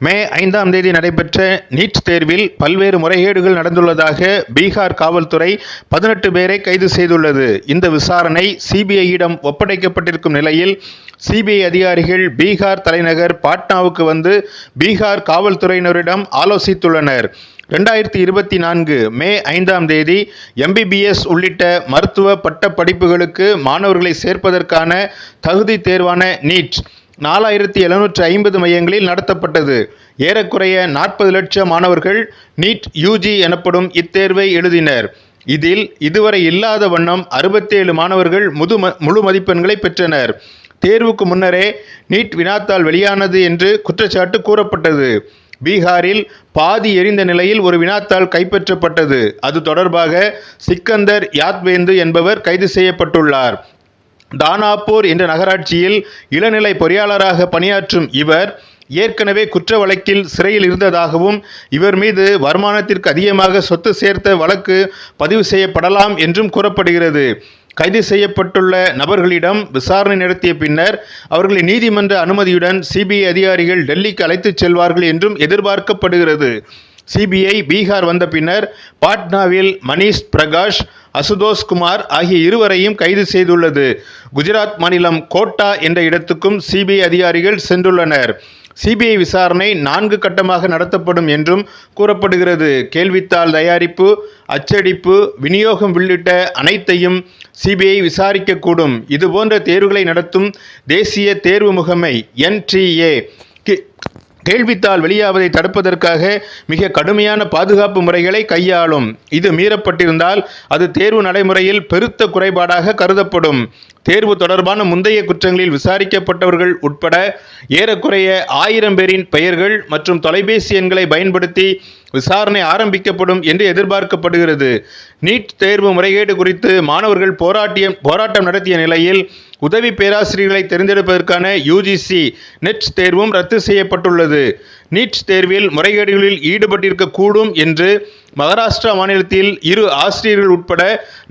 மே ஐந்தாம் தேதி நடைபெற்ற நீட் தேர்வில் பல்வேறு முறைகேடுகள் நடந்துள்ளதாக பீகார் காவல்துறை பதினெட்டு பேரை கைது செய்துள்ளது. இந்த விசாரணை சிபிஐயிடம் ஒப்படைக்கப்பட்டிருக்கும் நிலையில் சிபிஐ அதிகாரிகள் பீகார் தலைநகர் பாட்னாவுக்கு வந்து பீகார் காவல்துறையினரிடம் ஆலோசித்துள்ளனர். ரெண்டாயிரத்தி இருபத்தி நான்கு மே ஐந்தாம் தேதி எம்பிபிஎஸ் உள்ளிட்ட மருத்துவ பட்ட படிப்புகளுக்கு மாணவர்களை சேர்ப்பதற்கான தகுதி தேர்வான நீட் நாலாயிரத்தி எழுநூற்றி ஐம்பது மையங்களில் நடத்தப்பட்டது. ஏறக்குறைய நாற்பது லட்சம் மாணவர்கள் நீட் யூஜி எனப்படும் இத்தேர்வை எழுதினர். இதில் இதுவரை இல்லாத வண்ணம் அறுபத்தேழு மாணவர்கள் முது முழு மதிப்பெண்களை பெற்றனர். தேர்வுக்கு முன்னரே நீட் வினாத்தால் வெளியானது என்று குற்றச்சாட்டு கூறப்பட்டது. பீகாரில் பாதி எரிந்த நிலையில் ஒரு வினாத்தால் கைப்பற்றப்பட்டது. அது தொடர்பாக சிக்கந்தர் யாத்வேந்து என்பவர் கைது செய்யப்பட்டுள்ளார். தானாப்பூர் என்ற நகராட்சியில் இளநிலை பொறியாளராக பணியாற்றும் இவர் ஏற்கனவே குற்ற வழக்கில் சிறையில் இருந்ததாகவும் இவர் மீது வருமானத்திற்கு அதிகமாக சொத்து சேர்த்த வழக்கு பதிவு செய்யப்படலாம் என்றும் கூறப்படுகிறது. கைது செய்யப்பட்டுள்ள நபர்களிடம் விசாரணை நடத்திய பின்னர் அவர்களை நீதிமன்ற அனுமதியுடன் சிபிஐ அதிகாரிகள் டெல்லிக்கு அழைத்துச் செல்வார்கள் என்றும் எதிர்பார்க்கப்படுகிறது. சிபிஐ பீகார் வந்த பின்னர் பாட்னாவில் மணீஷ் பிரகாஷ் அசுதோஷ் குமார் ஆகிய இருவரையும் கைது செய்துள்ளது. குஜராத் மாநிலம் கோட்டா என்ற இடத்துக்கும் சிபிஐ அதிகாரிகள் சென்றுள்ளனர். சிபிஐ விசாரணை நான்கு கட்டமாக நடத்தப்படும் என்றும் கூறப்படுகிறது. கேள்வித்தாள் தயாரிப்பு அச்சடிப்பு விநியோகம் உள்ளிட்ட அனைத்தையும் சிபிஐ விசாரிக்கக்கூடும். இதுபோன்ற தேர்வுகளை நடத்தும் தேசிய தேர்வு முகமை என்டிஏ கேள்வித்தாள் வெளியாவதை தடுப்பதற்காக மிக கடுமையான பாதுகாப்பு முறைகளை கையாளும். இது மீறப்பட்டிருந்தால் அது தேர்வு நடைமுறையில் பெருத்த குறைபாடாக கருதப்படும். தேர்வு தொடர்பான முந்தைய குற்றங்களில் விசாரிக்கப்பட்டவர்கள் உட்பட ஏறக்குறைய ஆயிரம் பேரின் பெயர்கள் மற்றும் தொலைபேசி எண்களை பயன்படுத்தி விசாரணை ஆரம்பிக்கப்படும் என்று எதிர்பார்க்கப்படுகிறது. நீட் தேர்வு முறைகேடு குறித்து மாணவர்கள் போராட்டிய போராட்டம் நடத்திய நிலையில் உதவி பேராசிரியர்களை தேர்ந்தெடுப்பதற்கான யூஜிசி நெட் தேர்வும் ரத்து செய்யப்பட்டுள்ளது. நீட் தேர்வில் முறைகேடுகளில் ஈடுபட்டிருக்கக்கூடும் என்று மகாராஷ்டிரா மாநிலத்தில் இரு ஆசிரியர்கள் உட்பட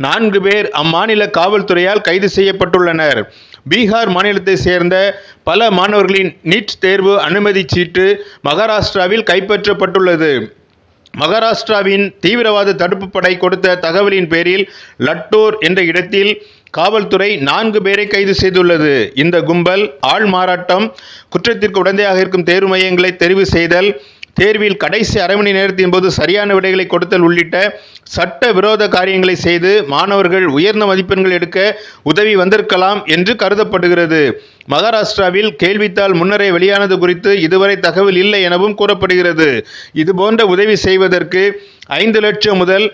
நான்கு பேர் அம்மாநில காவல்துறையால் கைது செய்யப்பட்டுள்ளனர். பீகார் மாநிலத்தை சேர்ந்த பல மாணவர்களின் நீட் தேர்வு அனுமதி சீட்டு மகாராஷ்டிராவில் கைப்பற்றப்பட்டுள்ளது. மகாராஷ்டிராவின் தீவிரவாத தடுப்பு படை கொடுத்த தகவலின் பேரில் லட்டோர் என்ற இடத்தில் காவல்துறை நான்கு பேரை கைது செய்துள்ளது. இந்த கும்பல் ஆள் மாறாட்டம் குற்றத்திற்கு உடந்தையாக இருக்கும் தேர்வு மையங்களை தெரிவு செய்தல் தேர்வில் கடைசி அரை மணி நேரத்தின் போது சரியான விடைகளை கொடுத்தல் உள்ளிட்ட சட்ட விரோத காரியங்களை செய்து மாணவர்கள் உயர்ந்த மதிப்பெண்கள் எடுக்க உதவி வந்திருக்கலாம் என்று கருதப்படுகிறது. மகாராஷ்டிராவில் கேள்வித்தாள் முன்னரே வெளியானது குறித்து இதுவரை தகவல் இல்லை எனவும் கூறப்படுகிறது. இதுபோன்ற உதவி செய்வதற்கு ஐந்து லட்சம் முதல்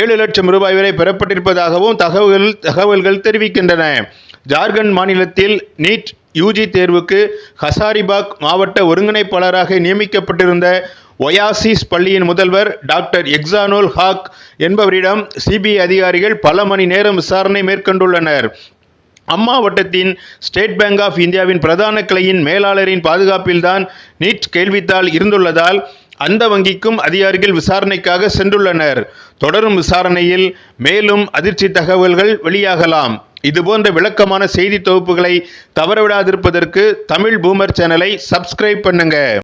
ஏழு லட்சம் ரூபாய் வரை பெறப்பட்டிருப்பதாகவும் தகவல்கள் தகவல்கள் தெரிவிக்கின்றன. ஜார்க்கண்ட் மாநிலத்தில் நீட் யூஜி தேர்வுக்கு ஹசாரிபாக் மாவட்ட ஒருங்கிணைப்பாளராக நியமிக்கப்பட்டிருந்த ஒயாசிஸ் பள்ளியின் முதல்வர் டாக்டர் எக்ஸானோல் ஹாக் என்பவரிடம் சிபிஐ அதிகாரிகள் பல மணி நேரம் விசாரணை மேற்கொண்டுள்ளனர். அம்மாவட்டத்தின் ஸ்டேட் பேங்க் ஆஃப் இந்தியாவின் பிரதான கிளையின் மேலாளரின் பாதுகாப்பில்தான் நீட் கேள்வித்தால் இருந்துள்ளதால் அந்த வங்கிக்கும் அதிகாரிகள் விசாரணைக்காக சென்றுள்ளனர். தொடரும் விசாரணையில் மேலும் அதிர்ச்சி தகவல்கள் வெளியாகலாம். இதுபோன்ற விளக்கமான செய்தி தொகுப்புகளை தவறவிடாதிருப்பதற்கு தமிழ் பூமர் சேனலை சப்ஸ்கிரைப் பண்ணுங்க.